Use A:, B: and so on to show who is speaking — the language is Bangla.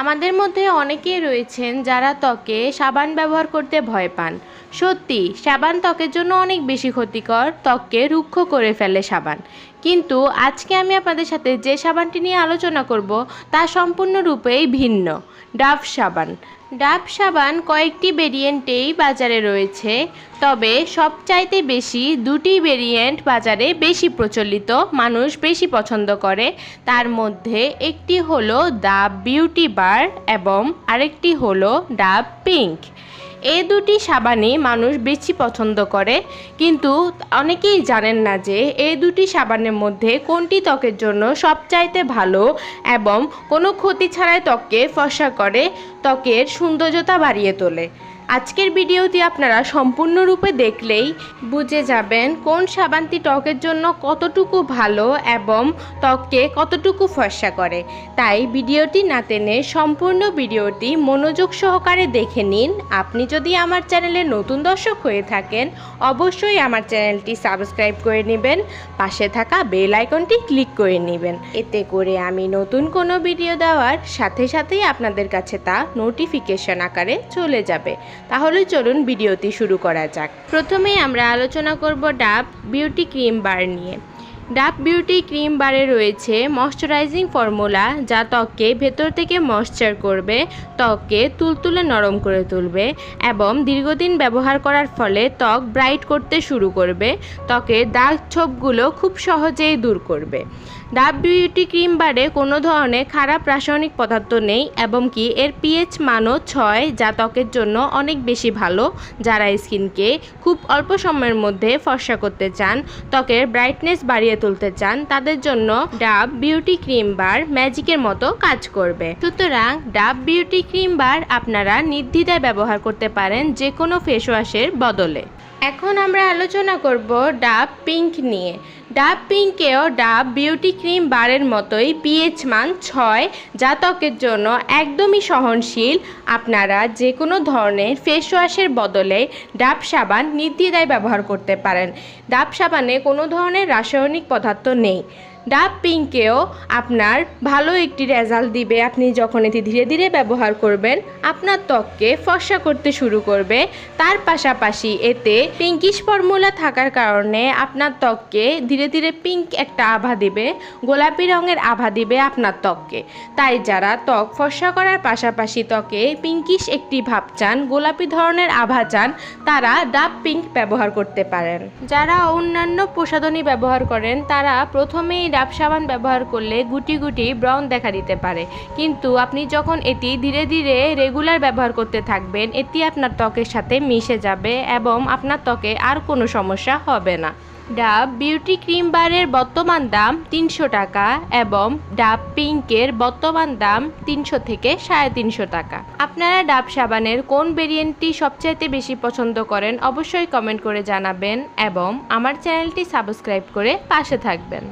A: আমাদের মধ্যে অনেকেই রয়েছেন যারা ত্বকে সাবান ব্যবহার করতে ভয় পান। সত্যি, সাবান ত্বকের জন্য অনেক বেশি ক্ষতিকর। ত্বককে রুক্ষ করে ফেলে সাবান। কিন্তু আজকে আমি আপনাদের সাথে যে সাবানটি নিয়ে আলোচনা করব, তা সম্পূর্ণরূপেই ভিন্ন ডাভ সাবান। ডাভ সাবান কয়েকটি ভেরিয়েন্টেই বাজারে রয়েছে, তবে সবচাইতে বেশি দুটি ভেরিয়েন্ট বাজারে বেশি প্রচলিত, মানুষ বেশি পছন্দ করে। তার মধ্যে একটি হলো ডাব বিউটি বার এবং আরেকটি হলো ডাব পিঙ্ক। এই দুটি সাবানই মানুষ বেশি পছন্দ করে। কিন্তু অনেকেই জানেন না যে এই দুটি সাবানের মধ্যে কোনটি ত্বকের জন্য সবচাইতে ভালো এবং কোনো ক্ষতি ছাড়াই ত্বককে ফসা করে, ত্বকের সৌন্দর্যতা বাড়িয়ে তোলে। আজকের ভিডিওটি আপনারা সম্পূর্ণরূপে দেখলেই বুঝে যাবেন কোন সাবানটি ত্বকের জন্য কতটুকু ভালো এবং ত্বককে কতটুকু ফর্সা করে। তাই ভিডিওটি না টেনে সম্পূর্ণ ভিডিওটি মনোযোগ সহকারে দেখে নিন। আপনি যদি আমার চ্যানেলে নতুন দর্শক হয়ে থাকেন, অবশ্যই আমার চ্যানেলটি সাবস্ক্রাইব করে নেবেন, পাশে থাকা বেল আইকনটি ক্লিক করে নেবেন। এতে করে আমি নতুন কোনো ভিডিও দেওয়ার সাথে সাথেই আপনাদের কাছে তা নোটিফিকেশন আকারে চলে যাবে। তাহলে চলুন ভিডিওটি শুরু করা যাক। প্রথমেই আমরা আলোচনা করব ডাব, বিউটি ক্রিম বার নিয়ে। ডাব বিউটি ক্রিম বারে রয়েছে ময়শ্চারাইজিং ফর্মুলা যা ত্বককে ভেতর থেকে ময়শ্চার করবে, ত্বককে তুলতুলে নরম করে তুলবে এবং দীর্ঘদিন ব্যবহার করার ফলে ত্বক ব্রাইট করতে শুরু করবে। ত্বকের দাগ ছোপগুলো খুব সহজেই দূর করবে। ডাব বিউটি ক্রিম বারে কোনো ধরনের খারাপ রাসায়নিক পদার্থ নেই এবং কি এর পিএইচ মানও ছয় যা ত্বকের জন্য অনেক বেশি ভালো। যারা স্কিনকে খুব অল্প সময়ের মধ্যে ফর্সা করতে চান, ত্বকের ব্রাইটনেস বাড়িয়ে তুলতে চান, তাদের জন্য ডাব বিউটি ক্রিম বার ম্যাজিকের মতো কাজ করবে। সুতরাং ডাব বিউটি ক্রিম বার আপনারা নির্দ্বিধায় ব্যবহার করতে পারেন যে কোনো ফেস ওয়াশের বদলে। এখন আমরা আলোচনা করব ডাব পিঙ্ক নিয়ে। ডাব পিঙ্কেও ডাব বিউটি ক্রিম বারের মতোই পিএইচ মান ছয় যা ত্বকের জন্য একদমই সহনশীল। আপনারা যে কোনো ধরনের ফেস ওয়াশের বদলে ডাব সাবান নির্দ্বিধায় ব্যবহার করতে পারেন। ডাব সাবানে কোনো ধরনের রাসায়নিক পদার্থ নেই। ডাব পিঙ্কেও আপনার ভালো একটি রেজাল্ট দিবে। আপনি যখন এটি ধীরে ধীরে ব্যবহার করবেন, আপনার ত্বককে ফর্সা করতে শুরু করবে। তার পাশাপাশি এতে পিঙ্কিশ ফর্মুলা থাকার কারণে আপনার ত্বককে ধীরে ধীরে পিঙ্ক একটা আভা দিবে, গোলাপি রঙের আভা দিবে আপনার ত্বককে। তাই যারা ত্বক ফর্সা করার পাশাপাশি ত্বকে পিঙ্কিশ একটি ভাব চান, গোলাপি ধরনের আভা চান, তারা ডাব পিঙ্ক ব্যবহার করতে পারেন। যারা অন্যান্য প্রসাধনী ব্যবহার করেন, তারা প্রথমেই ডাব সাবান ব্যবহার করলে গুটি গুটি ব্রাউন দেখা দিতে পারে। কিন্তু আপনি যখন এটি ধীরে ধীরে রেগুলার ব্যবহার করতে থাকবেন, এটি আপনার ত্বকের সাথে মিশে যাবে এবং আপনার ত্বকে আর কোনো সমস্যা হবে না। ডাব বিউটি ক্রিম বারের বর্তমান দাম তিনশো টাকা এবং ডাব পিঙ্কের বর্তমান দাম তিনশো থেকে সাড়ে তিনশো টাকা। আপনারা ডাব সাবানের কোন ভেরিয়েন্টটি সবচাইতে বেশি পছন্দ করেন অবশ্যই কমেন্ট করে জানাবেন এবং আমার চ্যানেলটি সাবস্ক্রাইব করে পাশে থাকবেন।